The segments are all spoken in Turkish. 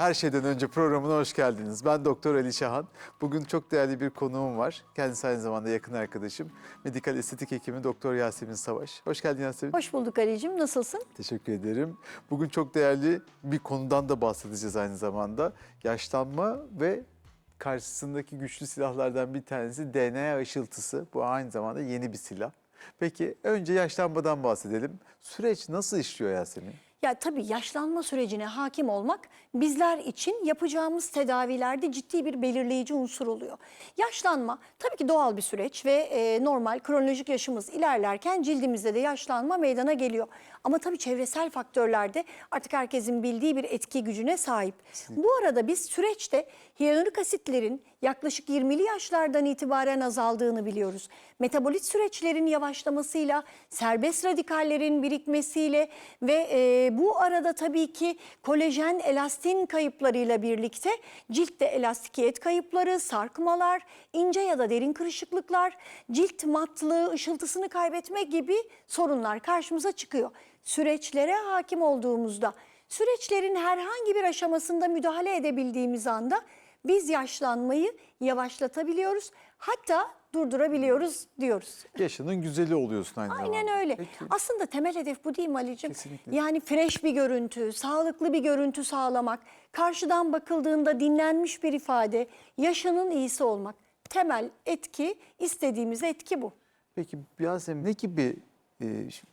Her şeyden önce programına hoş geldiniz. Ben Doktor Ali Şahan. Bugün çok değerli bir konuğum var. Kendisi aynı zamanda yakın arkadaşım. Medikal estetik hekimi Doktor Yasemin Savaş. Hoş geldin Yasemin. Hoş bulduk Ali'cim. Nasılsın? Teşekkür ederim. Bugün çok değerli bir konudan da bahsedeceğiz aynı zamanda. Yaşlanma ve karşısındaki güçlü silahlardan bir tanesi DNA ışıltısı. Bu aynı zamanda yeni bir silah. Peki önce yaşlanmadan bahsedelim. Süreç nasıl işliyor Yasemin? Ya tabii yaşlanma sürecine hakim olmak bizler için yapacağımız tedavilerde ciddi bir belirleyici unsur oluyor. Yaşlanma tabii ki doğal bir süreç ve e, normal kronolojik yaşımız ilerlerken cildimizde de yaşlanma meydana geliyor. Ama tabii çevresel faktörler de artık herkesin bildiği bir etki gücüne sahip. Bu arada biz süreçte hyaluronik asitlerin yaklaşık 20'li yaşlardan itibaren azaldığını biliyoruz. Metabolit süreçlerin yavaşlamasıyla, serbest radikallerin birikmesiyle ve e, bu arada tabii ki kolajen elastin kayıplarıyla birlikte ciltte elastikiyet kayıpları, sarkmalar, ince ya da derin kırışıklıklar, cilt matlığı, ışıltısını kaybetme gibi sorunlar karşımıza çıkıyor. Süreçlere hakim olduğumuzda, süreçlerin herhangi bir aşamasında müdahale edebildiğimiz anda biz yaşlanmayı yavaşlatabiliyoruz. Hatta durdurabiliyoruz diyoruz. Yaşının güzeli oluyorsun aynı zamanda. Aynen öyle. Peki. Aslında temel hedef bu değil mi Ali'ciğim? Kesinlikle. Yani fresh bir görüntü, sağlıklı bir görüntü sağlamak, karşıdan bakıldığında dinlenmiş bir ifade, yaşının iyisi olmak. Temel etki, istediğimiz etki bu. Peki Yasemin ne gibi e,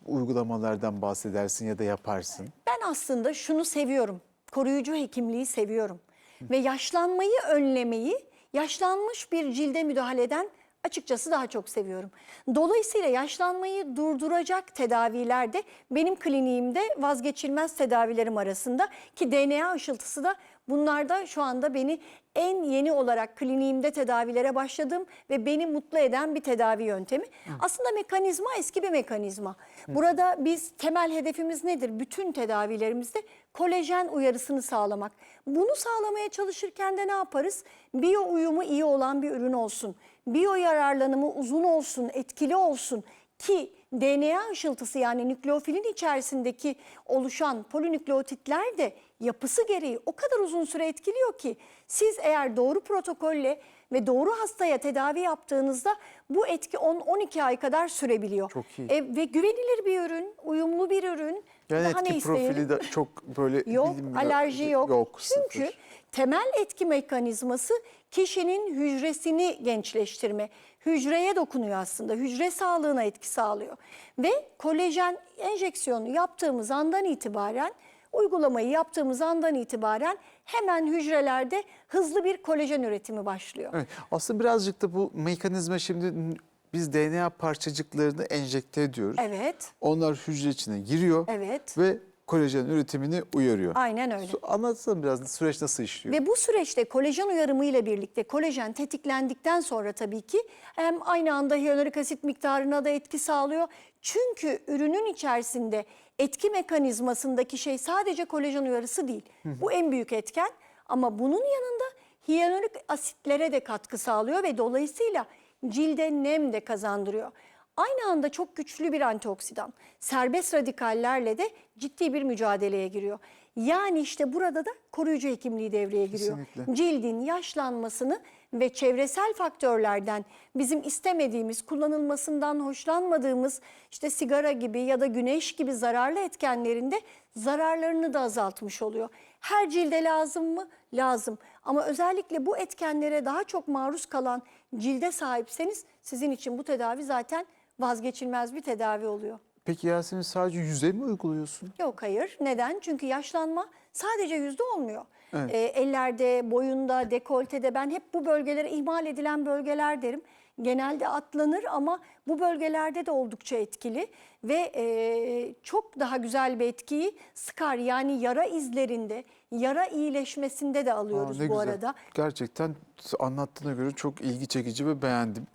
uygulamalardan bahsedersin ya da yaparsın? Ben aslında şunu seviyorum. Koruyucu hekimliği seviyorum. Ve yaşlanmayı önlemeyi, yaşlanmış bir cilde müdahaleden açıkçası daha çok seviyorum. Dolayısıyla yaşlanmayı durduracak tedaviler de benim kliniğimde vazgeçilmez tedavilerim arasında ki DNA ışıltısı da bunlarda şu anda beni en yeni olarak kliniğimde tedavilere başladım ve beni mutlu eden bir tedavi yöntemi. Aslında mekanizma eski bir mekanizma. Burada biz temel hedefimiz nedir? Bütün tedavilerimizde kolajen uyarısını sağlamak. Bunu sağlamaya çalışırken de ne yaparız? Biyo uyumu iyi olan bir ürün olsun. Biyo yararlanımı uzun olsun, etkili olsun ki DNA ışıltısı yani nükleofilin içerisindeki oluşan polinükleotitler de yapısı gereği o kadar uzun süre etkiliyor ki siz eğer doğru protokolle ve doğru hastaya tedavi yaptığınızda bu etki 10-12 ay kadar sürebiliyor. Çok iyi. E, ve güvenilir bir ürün, uyumlu bir ürün. Yani Daha ne etki isteyelim? profili de çok böyle Yok, bilinmiyor. alerji yok. Yok, Çünkü sıfır. temel etki mekanizması kişinin hücresini gençleştirme. Hücreye dokunuyor aslında. Hücre sağlığına etki sağlıyor. Ve kolajen enjeksiyonu yaptığımız andan itibaren, uygulamayı yaptığımız andan itibaren hemen hücrelerde hızlı bir kolajen üretimi başlıyor. Evet, aslında birazcık da bu mekanizma şimdi biz DNA parçacıklarını enjekte ediyoruz. Evet. Onlar hücre içine giriyor Evet. ve kolajen üretimini uyarıyor. Aynen öyle. Anlatsana biraz süreç nasıl işliyor? Ve bu süreçte kolajen uyarımı ile birlikte kolajen tetiklendikten sonra tabii ki hem aynı anda hyaluronik asit miktarına da etki sağlıyor. Çünkü ürünün içerisinde etki mekanizmasındaki şey sadece kolajen uyarısı değil. Bu en büyük etken ama bunun yanında hyaluronik asitlere de katkı sağlıyor ve dolayısıyla cilde nem de kazandırıyor. Aynı anda çok güçlü bir antioksidan. Serbest radikallerle de ciddi bir mücadeleye giriyor. Yani işte burada da koruyucu hekimliği devreye giriyor. Kesinlikle. Cildin yaşlanmasını ve çevresel faktörlerden bizim istemediğimiz, kullanılmasından hoşlanmadığımız işte sigara gibi ya da güneş gibi zararlı etkenlerinde zararlarını da azaltmış oluyor. Her cilde lazım mı? Lazım. Ama özellikle bu etkenlere daha çok maruz kalan cilde sahipseniz sizin için bu tedavi zaten vazgeçilmez bir tedavi oluyor. Peki Yasemin sadece yüze mi uyguluyorsun? Yok hayır. Neden? Çünkü yaşlanma sadece yüzde olmuyor. Evet. Ee, ellerde, boyunda, dekoltede ben hep bu bölgelere ihmal edilen bölgeler derim. Genelde atlanır ama bu bölgelerde de oldukça etkili ve e, çok daha güzel bir etkiyi skar yani yara izlerinde, yara iyileşmesinde de Aa, alıyoruz ne bu güzel. arada. Gerçekten anlattığına göre çok ilgi çekici ve beğendim.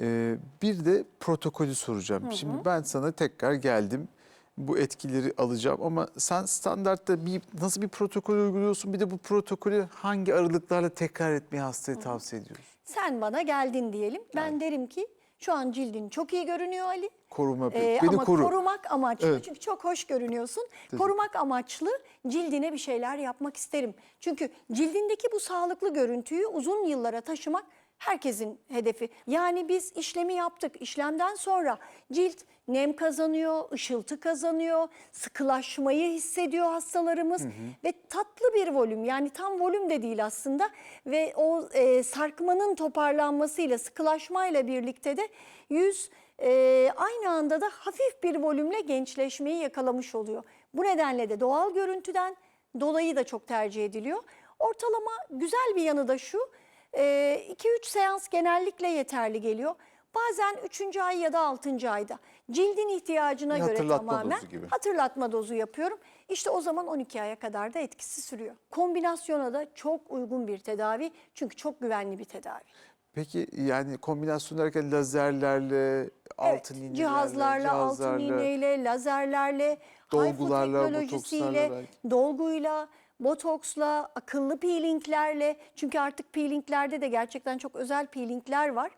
Ee, bir de protokolü soracağım. Şimdi ben sana tekrar geldim. bu etkileri alacağım ama sen standartta bir nasıl bir protokol uyguluyorsun? Bir de bu protokolü hangi aralıklarla tekrar etmeyi hastaya tavsiye ediyorsun? Sen bana geldin diyelim. Ben derim ki şu an cildin çok iyi görünüyor Ali. Koruma Ee, beni ama koru. korumak amaçlı Evet. çünkü çok hoş görünüyorsun. Korumak amaçlı cildine bir şeyler yapmak isterim. Çünkü cildindeki bu sağlıklı görüntüyü uzun yıllara taşımak herkesin hedefi. Yani biz işlemi yaptık. İşlemden sonra cilt nem kazanıyor, ışıltı kazanıyor, sıkılaşmayı hissediyor hastalarımız ve tatlı bir volüm yani tam volüm de değil aslında ve o e, sarkmanın toparlanmasıyla sıkılaşmayla birlikte de yüz e, aynı anda da hafif bir volümle gençleşmeyi yakalamış oluyor. Bu nedenle de doğal görüntüden dolayı da çok tercih ediliyor. Ortalama güzel bir yanı da şu, 2-3 seans genellikle yeterli geliyor. Bazen 3. ay ya da 6. ayda cildin ihtiyacına göre hatırlatma tamamen dozu gibi. hatırlatma dozu yapıyorum. İşte o zaman 12 aya kadar da etkisi sürüyor. Kombinasyona da çok uygun bir tedavi çünkü çok güvenli bir tedavi. Peki yani kombinasyon derken lazerlerle, altın iğnelerle, cihazlarla, altın cihazlarla, iğneyle, lazerlerle, Dolgularla, HIFU teknolojisiyle, botokslarla belki. dolguyla, botoksla, akıllı peelinglerle. Çünkü artık peelinglerde de gerçekten çok özel peelingler var.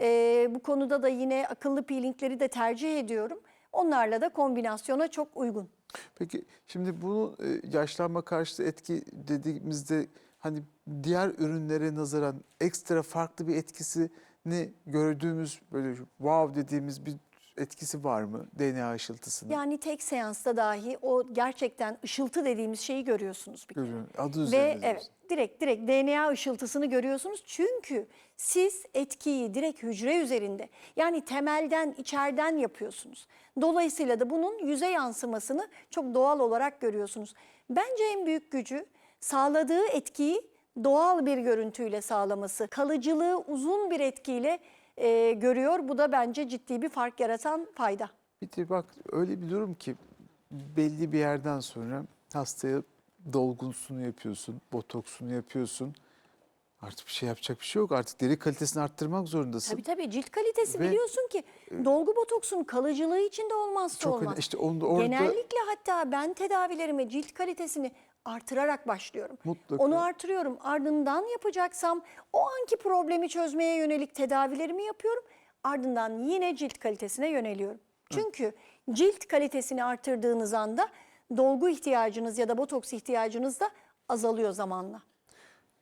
Ee, bu konuda da yine akıllı peelingleri de tercih ediyorum. Onlarla da kombinasyona çok uygun. Peki şimdi bunu e, yaşlanma karşıtı etki dediğimizde hani diğer ürünlere nazaran ekstra farklı bir etkisini gördüğümüz böyle wow dediğimiz bir etkisi var mı DNA ışıltısının? Yani tek seansta dahi o gerçekten ışıltı dediğimiz şeyi görüyorsunuz bir kere. Görüyorum. Adı Ve üzerinde. evet direkt direkt DNA ışıltısını görüyorsunuz. Çünkü siz etkiyi direkt hücre üzerinde yani temelden içeriden yapıyorsunuz. Dolayısıyla da bunun yüze yansımasını çok doğal olarak görüyorsunuz. Bence en büyük gücü sağladığı etkiyi doğal bir görüntüyle sağlaması. Kalıcılığı uzun bir etkiyle e, görüyor. Bu da bence ciddi bir fark yaratan fayda. Bir de bak öyle bir durum ki belli bir yerden sonra hastaya dolgusunu yapıyorsun, botoksunu yapıyorsun. Artık bir şey yapacak bir şey yok. Artık deri kalitesini arttırmak zorundasın. Tabii tabii cilt kalitesi Ve- biliyorsun ki dolgu botoksun kalıcılığı için de olmazsa Çok olmaz. İşte onu da orada- Genellikle hatta ben tedavilerime cilt kalitesini artırarak başlıyorum. Mutlaka. Onu artırıyorum. Ardından yapacaksam o anki problemi çözmeye yönelik tedavilerimi yapıyorum. Ardından yine cilt kalitesine yöneliyorum. Çünkü cilt kalitesini artırdığınız anda dolgu ihtiyacınız ya da botoks ihtiyacınız da azalıyor zamanla.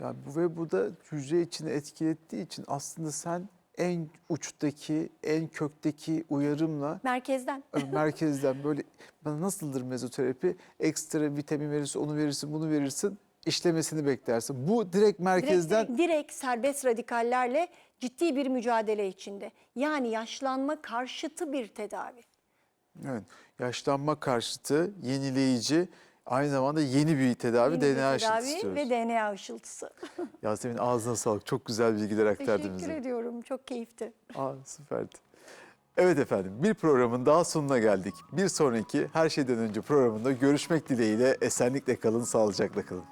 Ya bu ve bu da hücre içine etki ettiği için aslında sen en uçtaki, en kökteki uyarımla Merkezden. merkezden böyle bana nasıldır mezoterapi? Ekstra vitamin verirsin, onu verirsin, bunu verirsin. işlemesini beklersin. Bu direkt merkezden Direkt, direkt serbest radikallerle ciddi bir mücadele içinde. Yani yaşlanma karşıtı bir tedavi. evet, yaşlanma karşıtı, yenileyici, aynı zamanda yeni bir tedavi Yeni bir DNA aşısı tedavi ve DNA ışıltısı. Yasemin ağzına sağlık. Çok güzel bilgiler aktardın Teşekkür bize. ediyorum. Çok keyifli. Aa, süperdi. Evet efendim bir programın daha sonuna geldik. Bir sonraki her şeyden önce programında görüşmek dileğiyle esenlikle kalın, sağlıcakla kalın.